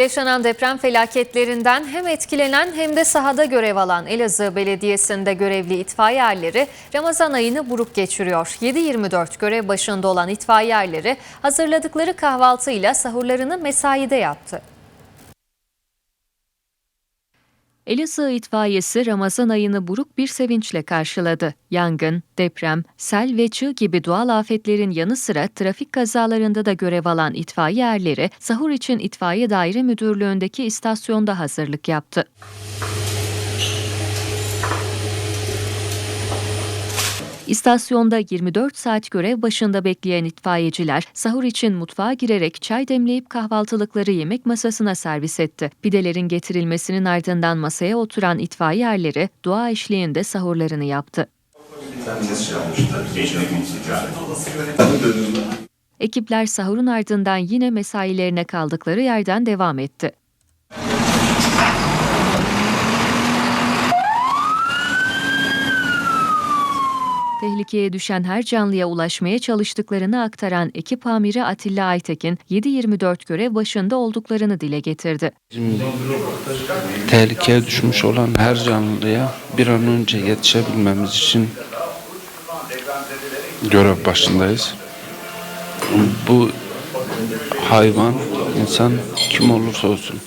Yaşanan deprem felaketlerinden hem etkilenen hem de sahada görev alan Elazığ Belediyesi'nde görevli itfaiye erleri Ramazan ayını buruk geçiriyor. 7-24 görev başında olan itfaiye erleri hazırladıkları kahvaltıyla sahurlarını mesaide yaptı. Elazığ itfaiyesi Ramazan ayını buruk bir sevinçle karşıladı. Yangın, deprem, sel ve çığ gibi doğal afetlerin yanı sıra trafik kazalarında da görev alan itfaiye erleri sahur için itfaiye daire müdürlüğündeki istasyonda hazırlık yaptı. İstasyonda 24 saat görev başında bekleyen itfaiyeciler sahur için mutfağa girerek çay demleyip kahvaltılıkları yemek masasına servis etti. Pidelerin getirilmesinin ardından masaya oturan itfaiye erleri dua eşliğinde sahurlarını yaptı. Ekipler sahurun ardından yine mesailerine kaldıkları yerden devam etti. Tehlikeye düşen her canlıya ulaşmaya çalıştıklarını aktaran ekip amiri Atilla Aytekin, 7-24 görev başında olduklarını dile getirdi. tehlikeye düşmüş olan her canlıya bir an önce yetişebilmemiz için görev başındayız. Bu hayvan, insan kim olursa olsun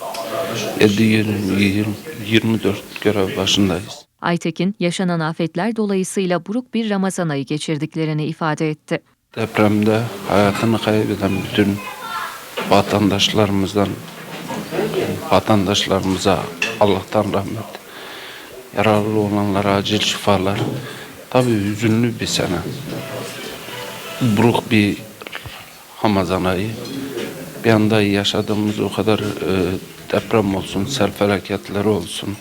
7 20 24 görev başındayız. Aytekin, yaşanan afetler dolayısıyla buruk bir Ramazan ayı geçirdiklerini ifade etti. Depremde hayatını kaybeden bütün vatandaşlarımızdan vatandaşlarımıza Allah'tan rahmet. Yaralı olanlara acil şifalar. Tabii hüzünlü bir sene. Buruk bir Ramazan ayı. Bir anda yaşadığımız o kadar e, deprem olsun, sel felaketleri olsun.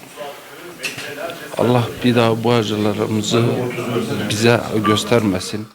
Allah bir daha bu acılarımızı bize göstermesin.